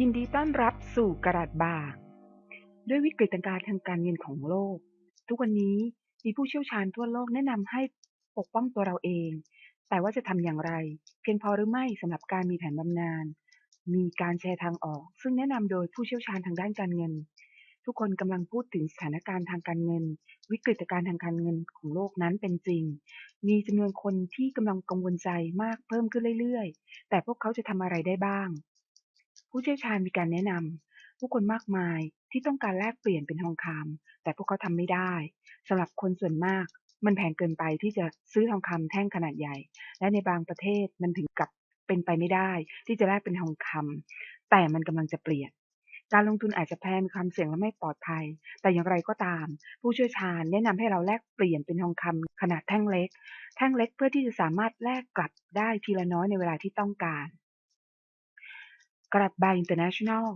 ยินดีต้อนรับสู่กระดาษบาร์ด้วยวิกฤตการณ์ทางการเงินของโลก ทุกวันนี้มีผู้เชี่ยวชาญทั่วโลกแนะนำให้ปกป้องตัวเราเอง แต่ว่าจะทำอย่างไร เพียงพอหรือไม่สำหรับการมีแผนบำนาญมีการแชร์ทางออก ซึ่งแนะนำโดยผู้เชี่ยวชาญทางด้านการเงิน ทุกคนกำลังพูดถึงสถานการณ์ทางการเงิน วิกฤตการณ์ทางการเงินของโลกนั้นเป็นจริง มีจำนวนคนที่กำลังกังวลใจมากเพิ่มขึ้นเรื่อยๆ แต่พวกเขาจะทำอะไรได้บ้าง ผู้เชี่ยวชาญมีการแนะนำผู้คนมากมายที่ต้องการแลกเปลี่ยนเป็นทองคำแต่พวกเขาทำไม่ได้สำหรับคนส่วนมาก มันแพงเกินไปที่จะซื้อทองคำแท่งขนาดใหญ่ และในบางประเทศมันถึงกับเป็นไปไม่ได้ ที่จะแลกเป็นทองคำแต่มันกำลังจะเปลี่ยนการลงทุนอาจจะแพงมีความเสี่ยงและไม่ปลอดภัย แต่อย่างไรก็ตาม ผู้เชี่ยวชาญแนะนำให้เราแลกเปลี่ยนเป็นทองคำขนาดแท่งเล็ก แท่งเล็กเพื่อที่จะสามารถแลกกลับได้ทีละน้อยในเวลาที่ต้องการ กระดบาร์อินเตอร์เนชั่นแนล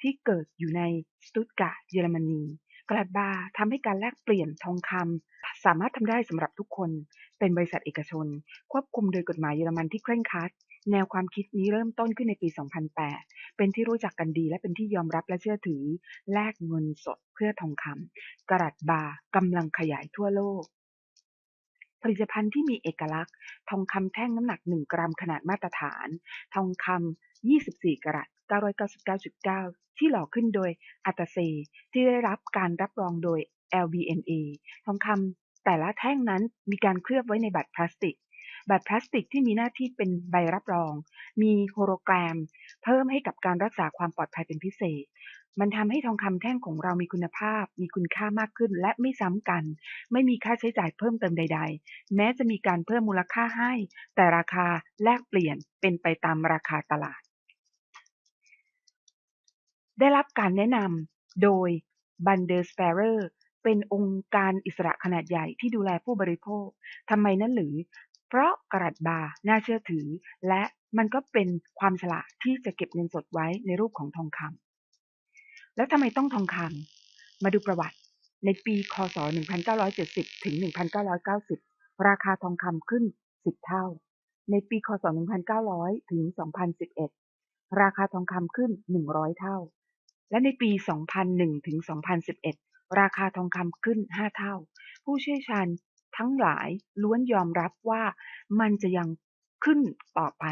ที่เกิดอยู่ในสตุตการ์ดเยอรมนีกระดบาร์ทำให้การแลกเปลี่ยนทองคำสามารถทำได้สำหรับทุกคน เป็นบริษัทเอกชน ควบคุมโดยกฎหมายเยอรมันที่เคร่งครัดแนวความคิดนี้เริ่มต้นขึ้นในปี 2008 เป็นที่รู้จักกันดีและเป็นที่ยอมรับและเชื่อถือ แลกเงินสดเพื่อทองคำกระดาษบาร์กำลังขยายทั่วโลก ผลิตภัณฑ์ที่มีเอกลักษณ์ ทองคำแท่งน้ำหนัก 1 กรัมขนาดมาตรฐาน ทองคำ 24 กรัต999.9 ที่หล่อขึ้นโดยอัตเซ ที่ได้รับการรับรองโดย LBMA ทองคำแต่ละแท่งนั้นมีการเคลือบไว้ในบัตรพลาสติก บัตรพลาสติกที่มีหน้าที่เป็นใบรับรอง มีโฮโลแกรม เพิ่มให้กับการรักษาความปลอดภัยเป็นพิเศษ มันทำให้ทองคำแท่งของเรามีคุณภาพ มีคุณค่ามากขึ้น และไม่ซ้ำกัน ไม่มีค่าใช้จ่ายเพิ่มเติมใด ๆ แม้จะมีการเพิ่มมูลค่าให้ แต่ราคาแลกเปลี่ยนเป็นไปตามราคาตลาด ได้รับการแนะนำโดย Bundesfairer เป็นองค์การอิสระขนาดใหญ่ที่ดูแลผู้บริโภค ทำไมนั้นหรือ เพราะกระดาษบาร์น่าเชื่อถือ และมันก็เป็นความฉลาดที่จะเก็บเงินสดไว้ในรูปของทองคำแล้วทำไมต้องทองคำมาดูประวัติ ในปีคศ 1970 ถึง 1990 ราคาทองคำขึ้น 10 เท่า ในปีคศ 1900 ถึง 2011 ราคาทองคำขึ้น 100 เท่า และในปี 2001 ถึง 2011 ราคาทองคำขึ้น 5 เท่า ผู้เชี่ยวชาญ ทั้งหลายล้วนยอมรับว่ามันจะยังขึ้นต่อไป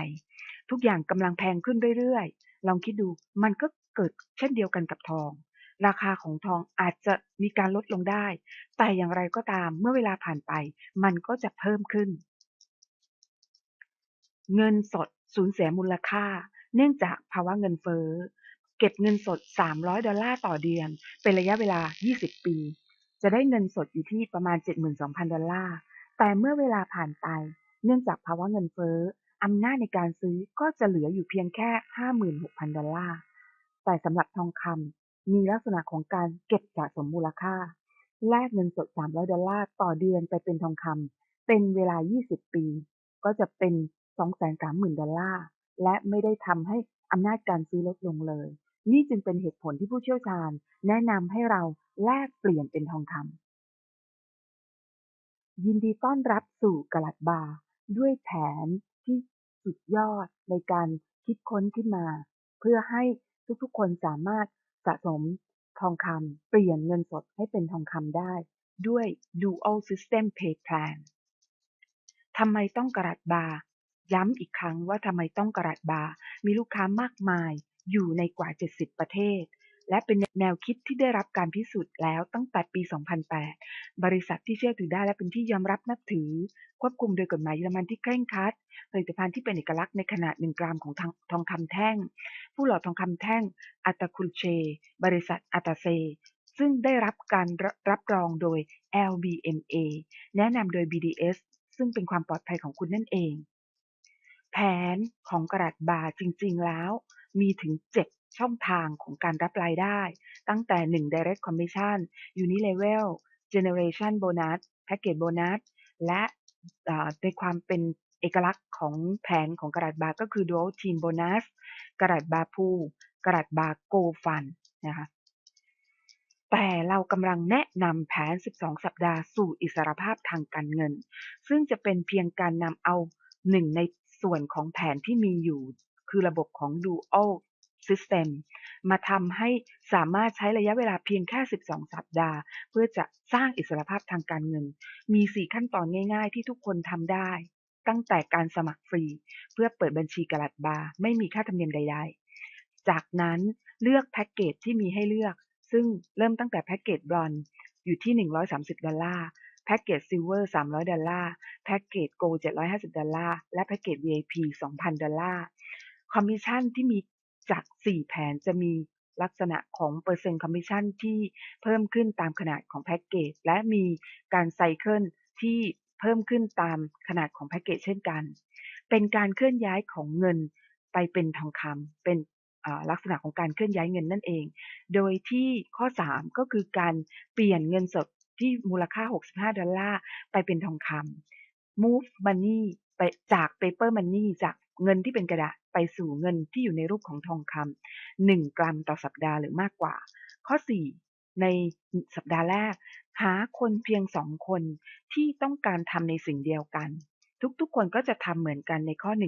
ทุกอย่างกำลังแพงขึ้นเรื่อยๆ ลองคิดดูมันก็เกิดเช่นเดียวกันกับทอง ราคาของทองอาจจะมีการลดลงได้ แต่อย่างไรก็ตามเมื่อเวลาผ่านไป มันก็จะเพิ่มขึ้น เงินสดสูญเสียมูลค่า เนื่องจากภาวะเงินเฟ้อเก็บเงินสด 300 ดอลลาร์ต่อเดือน เป็นระยะเวลา 20 ปี จะได้เงินสดอยู่ที่ประมาณ 72,000 ดอลลาร์ แต่เมื่อเวลาผ่านไป เนื่องจากภาวะเงินเฟ้ออำนาจในการซื้อก็จะเหลืออยู่เพียงแค่ 56,000 ดอลลาร์ แต่สำหรับทองคำมีลักษณะของการเก็บสะสมมูลค่า แลกเงินสด 300 ดอลลาร์ต่อเดือนไปเป็นทองคำเป็นเวลา 20 ปี ก็จะเป็น 230,000 ดอลลาร์ และไม่ได้ทำให้อำนาจการซื้อลดลงเลย นี่จึงเป็นเหตุผลที่ผู้เชี่ยวชาญ แนะนำให้เราแลกเปลี่ยนเป็นทองคำยินดีต้อนรับสู่กะลัดบาร์ด้วยแผนที่สุดยอดในการคิดค้นขึ้นมา เพื่อให้ทุกๆคนสามารถสะสมทองคำเปลี่ยนเงินสดให้เป็นทองคำได้ ด้วย Dual System Pay Plan ทำไมต้องกระดาษบาร์ย้ำอีกครั้งว่าทำไมต้องกระดาษบาร์มีลูกค้ามากมาย อยู่ในกว่า 70 ประเทศ และเป็นแนวคิดที่ได้รับการพิสูจน์แล้วตั้งแต่ปี 2008 บริษัทที่เชื่อถือได้และเป็นที่ยอมรับนับถือ ควบคุมโดยกฎหมายเยอรมันที่เคร่งครัด ผลิตภัณฑ์ที่เป็นเอกลักษณ์ในขนาด 1 กรัมของทองทองคำแท่ง ผู้หล่อทองคำแท่งอัตคุลเช บริษัทอัตเซซึ่งได้รับการรับรองโดย LBMA แนะนำโดย BDS ซึ่งเป็นความปลอดภัยของคุณนั่นเอง แผนของกระดาษบาร์จริง ๆ แล้ว มีถึง 7 ช่องทางของการรับรายได้ ตั้งแต่ 1 Direct Commission Unilevel Generation Bonus Package Bonus และในความเป็นเอกลักษณ์ของแผนของกระดาษบาร์ก็คือ Dual Team Bonus กระดาษบาร์พูกระดาษบาร์โกฟันนะคะแต่เรากำลังแนะนำแผน 12 สัปดาห์สู่อิสรภาพทางการเงิน ซึ่งจะเป็นเพียงการนำเอาหนึ่งในส่วนของแผนที่มีอยู่ คือระบบของ Dual System มาทำให้สามารถใช้ระยะเวลาเพียงแค่ 12 สัปดาห์ เพื่อจะสร้างอิสรภาพทางการเงิน มี 4 ขั้นตอนง่าย ๆ ที่ทุกคนทำได้ ตั้งแต่การสมัครฟรี เพื่อเปิดบัญชีกลัดบาร์ไม่มีค่าธรรมเนียมใด ๆ จากนั้นเลือกแพ็กเกจที่มีให้เลือก ซึ่งเริ่มตั้งแต่แพ็กเกจบรอนอยู่ที่ 130 ดอลลาร์แพ็กเกจซิลเวอร์300 ดอลลาร์ แพ็กเกจโกลด์750 ดอลลาร์ และแพ็กเกจ VIP 2,000 ดอลลาร์ คอมมิชชั่นที่มีจาก 4 แผนจะมีลักษณะของเปอร์เซ็นต์คอมมิชชั่นที่เพิ่มขึ้นตามขนาดของแพ็กเกจและมีการไซเคิลที่เพิ่มขึ้นตามขนาดของแพ็กเกจเช่นกัน เป็นการเคลื่อนย้ายของเงินไปเป็นทองคำเป็นลักษณะของการเคลื่อนย้ายเงินนั่นเอง โดยที่ข้อ 3 ก็คือการเปลี่ยนเงินสดที่มูลค่า 65 ดอลลาร์ไปเป็นทองคำ move money ไปจาก paper money จาก เงินที่เป็นกระดาษไปสู่เงินที่อยู่ในรูปของทองคำ1กรัมต่อสัปดาห์หรือมากกว่า ข้อ 4 ในสัปดาห์แรก หาคนเพียง2คนที่ต้องการทำในสิ่งเดียวกัน ทุกๆคนก็จะทำเหมือนกันในข้อ1-4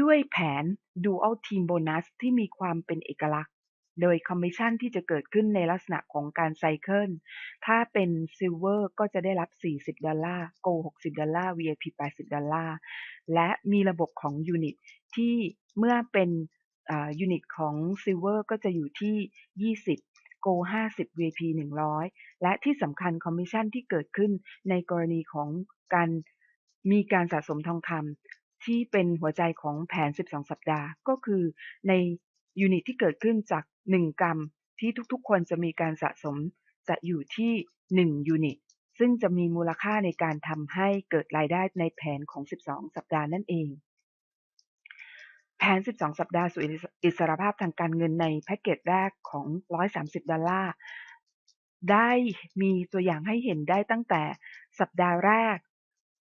ด้วยแผน Dual Team Bonus ที่มีความเป็นเอกลักษณ์ โดยคอมมิชชั่นที่จะเกิดขึ้นในลักษณะของการไซเคิล ถ้าเป็น Silver ก็จะได้รับ 40 ดอลลาร์ Gold 60 ดอลลาร์ VIP 80 ดอลลาร์ และมีระบบของยูนิตที่เมื่อเป็นยูนิตของ Silver ก็จะอยู่ที่ 20 Gold 50 VIP 100 และที่สำคัญคอมมิชชั่นที่เกิดขึ้นในกรณีของการมีการสะสมทองคำที่เป็นหัวใจของแผน 12 สัปดาห์ ก็คือในยูนิตที่เกิดขึ้นจาก 1กรัมที่ทุกๆ คนจะมีการสะสมจะอยู่ที่ 1 ยูนิต ซึ่งจะมีมูลค่าในการทำให้เกิดรายได้ในแผนของ 12 สัปดาห์นั่นเอง แผน 12 สัปดาห์สู่อิสรภาพทางการเงินในแพ็กเกจแรกของ 130 ดอลลาร์ ได้มีตัวอย่างให้เห็นได้ตั้งแต่สัปดาห์แรก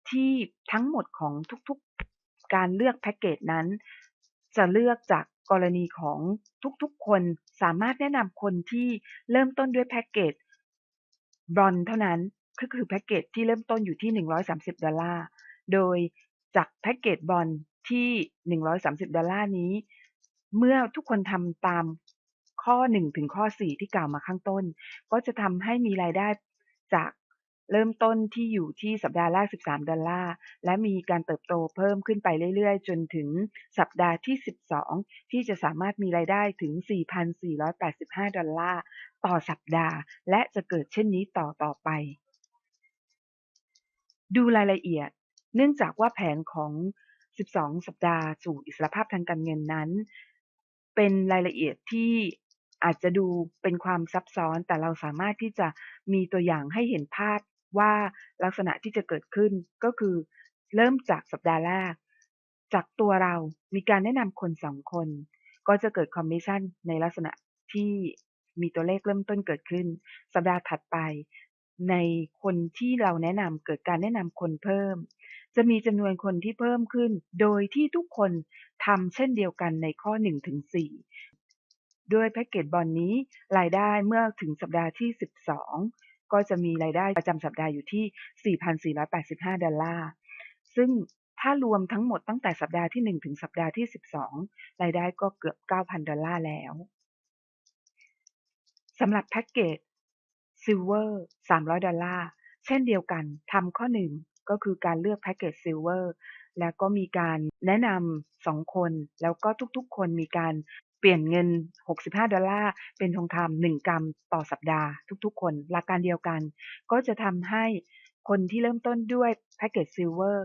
ที่ทั้งหมดของทุกๆ การเลือกแพ็กเกจนั้น จะเลือกจาก กรณีของทุกๆ คนสามารถแนะนำคนที่เริ่มต้นด้วยแพ็กเกจบรอนเท่านั้นก็คือแพ็กเกจที่เริ่มต้นอยู่ที่ 130 ดอลลาร์ โดยจากแพ็กเกจบอลที่ 130 ดอลลาร์นี้ เมื่อทุกคนทำตามข้อ 1 ถึงข้อ 4 ที่กล่าวมาข้างต้น ก็จะทำให้มีรายได้จาก เริ่มต้นที่อยู่ที่สัปดาห์แรก 13 ดอลลาร์ และมีการเติบโตเพิ่มขึ้นไปเรื่อยๆ จนถึงสัปดาห์ที่ 12 ที่จะสามารถมีรายได้ถึง 4,485 ดอลลาร์ ต่อสัปดาห์ และจะเกิดเช่นนี้ต่อต่อไป ดูรายละเอียด เนื่องจากว่าแผนของ 12 สัปดาห์สู่อิสรภาพทางการเงินนั้น เป็นรายละเอียดที่อาจจะดูเป็นความซับซ้อนแต่เราสามารถที่จะมีตัวอย่างให้เห็นภาพ ว่าลักษณะที่จะเกิดขึ้นก็คือเริ่มจากสัปดาห์แรก จากตัวเรามีการแนะนำคนสองคน ก็จะเกิดคอมมิชชั่นในลักษณะที่มีตัวเลขเริ่มต้นเกิดขึ้น สัปดาห์ถัดไป ในคนที่เราแนะนำเกิดการแนะนำคนเพิ่ม จะมีจำนวนคนที่เพิ่มขึ้น โดยที่ทุกคนทำเช่นเดียวกันในข้อ1ถึง4ด้วยแพ็กเกจบอลนี้รายได้เมื่อถึงสัปดาห์ที่ 12 ก็จะมีรายได้ประจำสัปดาห์อยู่ที่ 4,485 ดอลลาร์ ซึ่งถ้ารวมทั้งหมดตั้งแต่สัปดาห์ที่ 1 ถึงสัปดาห์ที่ 12 รายได้ก็เกือบ 9,000 ดอลลาร์แล้วสำหรับแพ็กเกจ Silver 300 ดอลลาร์ เช่นเดียวกันทำข้อ 1 ก็คือการเลือกแพ็กเกจ Silver แล้วก็มีการแนะนำ2คน แล้วก็ทุกๆ คนมีการ ปลี่ยนเงิน 65 ดอลลาร์ เป็นทองคำ1กรัมต่อสัปดาห์ทุกๆ คน หลักการเดียวกัน ก็จะทำให้คนที่เริ่มต้นด้วยแพ็กเกจ Silver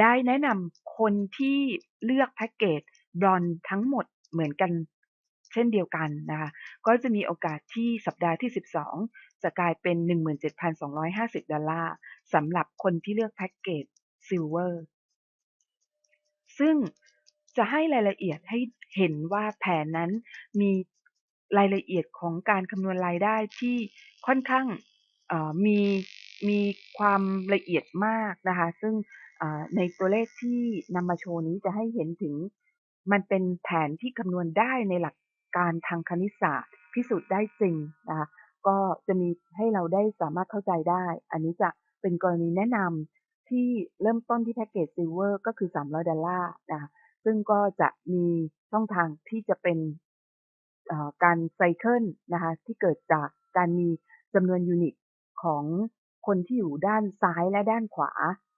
ได้แนะนำคนที่เลือกแพ็กเกจบรอนทั้งหมดเหมือนกันเช่นเดียวกันนะคะก็จะมีโอกาสที่สัปดาห์ที่ 12 จะกลายเป็น 17,250 ดอลลาร์สำหรับคนที่เลือกแพ็กเกจ Silver ซึ่ง จะให้รายละเอียดให้เห็นว่าแผนนั้นมีรายละเอียดของการคำนวณรายได้ที่ค่อนข้างมีมีความละเอียดมากนะคะ ซึ่งในตัวเลขที่นำมาโชว์นี้จะให้เห็นถึง มันเป็นแผนที่คำนวณได้ในหลักการทางคณิตศาสตร์ พิสูจน์ได้จริงนะคะก็จะมีให้เราได้สามารถเข้าใจได้ อันนี้จะเป็นกรณีแนะนำที่เริ่มต้นที่แพ็กเกจซิลเวอร์ก็คือ 300 ดอลลาร์นะคะ ซึ่งก็จะมีช่องทางที่จะเป็นการไซเคิลนะคะที่เกิดจากการมีจำนวนยูนิตของคนที่อยู่ด้านซ้ายและด้านขวา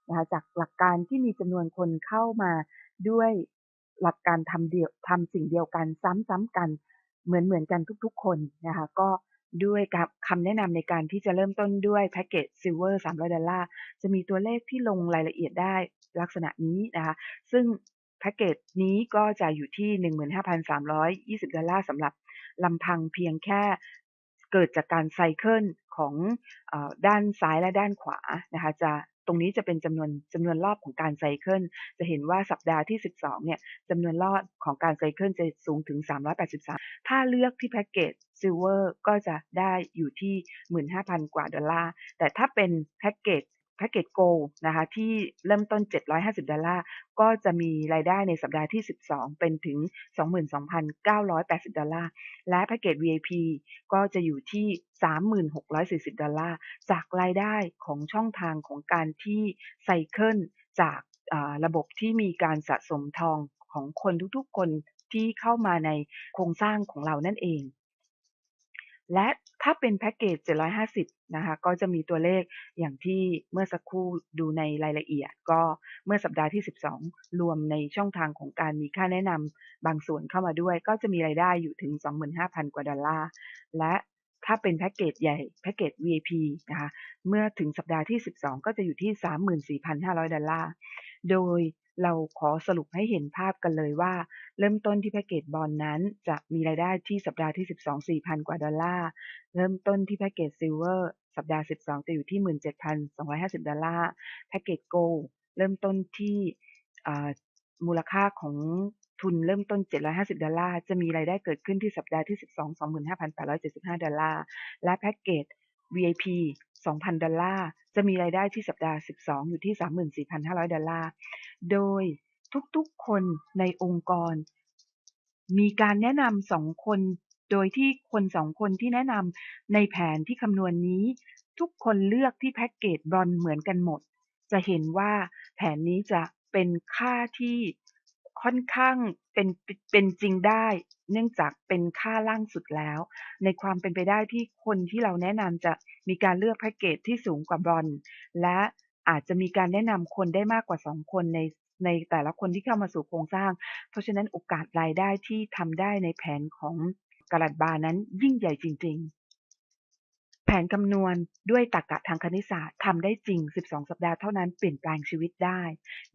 นะคะจากหลักการที่มีจำนวนคนเข้ามาด้วยหลักการทำเดียวทำสิ่งเดียวกันซ้ำๆกันเหมือนเหมือนกันทุกๆ คนนะคะก็ด้วยกับคำแนะนำในการที่จะเริ่มต้นด้วยแพ็กเกจซิลเวอร์300ดอลลาร์จะมีตัวเลขที่ลงรายละเอียดได้ลักษณะนี้นะคะซึ่ง แพ็กเกจนี้ก็จะอยู่ที่ 15,320 ดอลลาร์สำหรับลำพังเพียงแค่เกิดจากการไซเคิลของอด้านซ้ายและด้านขวานะคะจะตรงนี้จะเป็นจำนวนจำนวนรอบของการไซเคิล จะเห็นว่าสัปดาห์ที่ 12 เนี่ยจำนวนรอบของการไซเคิลจะสูงถึง 383 ถ้าเลือกที่แพ็กเกจซิลเวอร์ก็จะได้อยู่ที่ 15,000 กว่าดอลลาร์ แต่ถ้าเป็นแพ็กเกจ แพ็กเกจโกลนะคะที่เริ่มต้น 750 ดอลลาร์ ก็จะมีรายได้ในสัปดาห์ที่ 12 เป็นถึง 22,980 ดอลลาร์ และแพ็กเกจ VIP ก็จะอยู่ที่ 3640 ดอลลาร์ จากรายได้ของช่องทางของการที่ไซเคิลจากระบบที่มีการสะสมทองของคนทุกๆคนที่เข้ามาในโครงสร้างของเรานั่นเอง และถ้าเป็นแพ็กเกจ 750 นะคะ ก็จะมีตัวเลขอย่างที่เมื่อสักครู่ดูในรายละเอียด ก็เมื่อสัปดาห์ที่ 12 รวมในช่องทางของการมีค่าแนะนำบางส่วนเข้ามาด้วย ก็จะมีรายได้อยู่ถึง 25,000 กว่าดอลลาร์ และถ้าเป็นแพ็กเกจใหญ่แพ็กเกจ VIP นะคะ เมื่อถึงสัปดาห์ที่ 12 ก็จะอยู่ที่ 34,500 ดอลลาร์ โดย เราขอสรุปให้เห็นภาพกันเลยว่า เริ่มต้นที่แพ็กเกจบอลนั้น จะมีรายได้ที่สัปดาห์ที่ 12 4,000 กว่าดอลลาร์ เริ่มต้นที่แพ็กเกจซิลเวอร์สัปดาห์ 12 จะอยู่ที่ 17,250 ดอลลาร์ แพ็กเกจโกลเริ่มต้นที่มูลค่าของทุนเริ่มต้น 750 ดอลลาร์ จะมีรายได้เกิดขึ้นที่สัปดาห์ที่ 12 25,875 ดอลลาร์ และแพ็กเกจ VIP 2,000 ดอลลาร์ จะมีรายได้ที่สัปดาห์ 12 อยู่ที่ 34,500 ดอลลาร์ โดยทุกๆ คนในองค์กร มีการแนะนำสองคน โดยที่คนสองคนที่แนะนำในแผนที่คำนวณนนี้ ทุกคนเลือกที่แพ็กเกจบอลเหมือนกันหมด จะเห็นว่าแผนนี้จะเป็นค่าที่ ค่อนข้างเป็นเป็นจริงได้ เนื่องจากเป็นค่าล่างสุดแล้ว ในความเป็นไปได้ที่คนที่เราแนะนำจะมีการเลือกแพ็กเกจที่สูงกว่าบอลและอาจจะมีการแนะนำคนได้มากกว่า 2 คนในในแต่ละคนที่เข้ามาสู่โครงสร้าง เพราะฉะนั้นโอกาสรายได้ที่ทำได้ในแผนของกระดัดบานั้นยิ่งใหญ่จริง ๆ แผนคำนวณด้วยตรรกะทางคณิตศาสตร์ทำได้จริง 12 สัปดาห์เท่านั้นเปลี่ยนแปลงชีวิตได้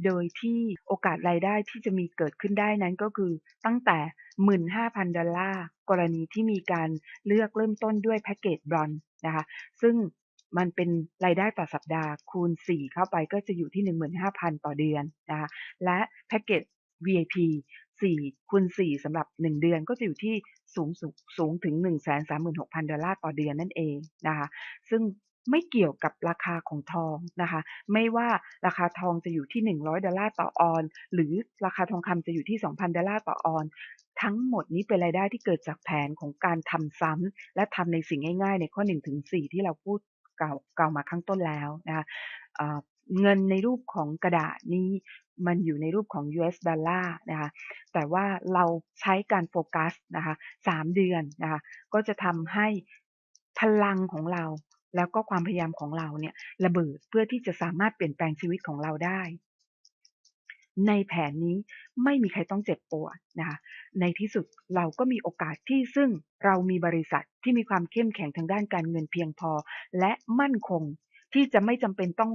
โดยที่โอกาสรายได้ที่จะมีเกิดขึ้นได้นั้นก็คือตั้งแต่ 15,000 ดอลลาร์ กรณีที่มีการเลือกเริ่มต้นด้วยแพ็กเกจบรอนนะคะ ซึ่งมันเป็นรายได้ต่อสัปดาห์คูณ 4 เข้าไปก็จะอยู่ที่ 15,000 ต่อเดือนนะคะ และแพ็กเกจ VIP 4คูณ4สำหรับ 1 เดือนก็จะอยู่ที่สูงสูงสูงถึง 136,000 ดอลลาร์ต่อเดือนนั่นเองนะคะซึ่งไม่เกี่ยวกับราคาของทองนะคะ ไม่ว่าราคาทองจะอยู่ที่ 100 ดอลลาร์ต่อออน หรือราคาทองคำจะอยู่ที่ 2,000 ดอลลาร์ต่อออน ทั้งหมดนี้เป็นรายได้ที่เกิดจากแผนของการทำซ้ำและทำในสิ่งง่ายๆ ในข้อ1ถึง4ที่เราพูดกล่าวกล่าวมาข้างต้นแล้วนะคะ เงินในรูปของกระดาษนี้มันอยู่ในรูปของ US ดอลลาร์นะคะ แต่ว่าเราใช้การโฟกัสนะคะ3เดือนนะคะ ก็จะทำให้พลังของเรา แล้วก็ความพยายามของเราเนี่ยระเบิดเพื่อที่จะสามารถเปลี่ยนแปลงชีวิตของเราได้ ในแผนนี้ไม่มีใครต้องเจ็บปวดนะคะ ในที่สุดเราก็มีโอกาสที่ซึ่งเรามีบริษัทที่มีความเข้มแข็งทางด้านการเงินเพียงพอ และมั่นคงที่จะไม่จำเป็นต้อง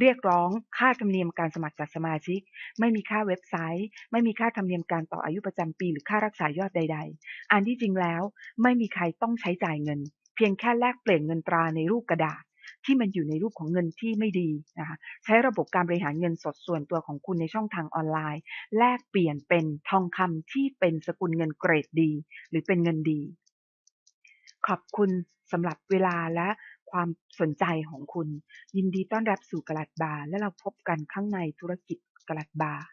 เรียกร้องค่าธรรมเนียมการสมัครจัดสมาชิก ไม่มีค่าเว็บไซต์ ไม่มีค่าธรรมเนียมการต่ออายุประจำปี หรือค่ารักษายอดใด ๆ อันที่จริงแล้ว ไม่มีใครต้องใช้จ่ายเงิน เพียงแค่แลกเปลี่ยนเงินตราในรูปกระดาษ ที่มันอยู่ในรูปของเงินที่ไม่ดีนะคะใช้ระบบการบริหารเงินสดส่วนตัวของคุณในช่องทางออนไลน์ แลกเปลี่ยนเป็นทองคำที่เป็นสกุลเงินเกรดดี หรือเป็นเงินดี ขอบคุณสำหรับเวลาและ ความสนใจของคุณ ยินดีต้อนรับสู่กลัดบาร์และเราพบกันข้างในธุรกิจกลัดบาร์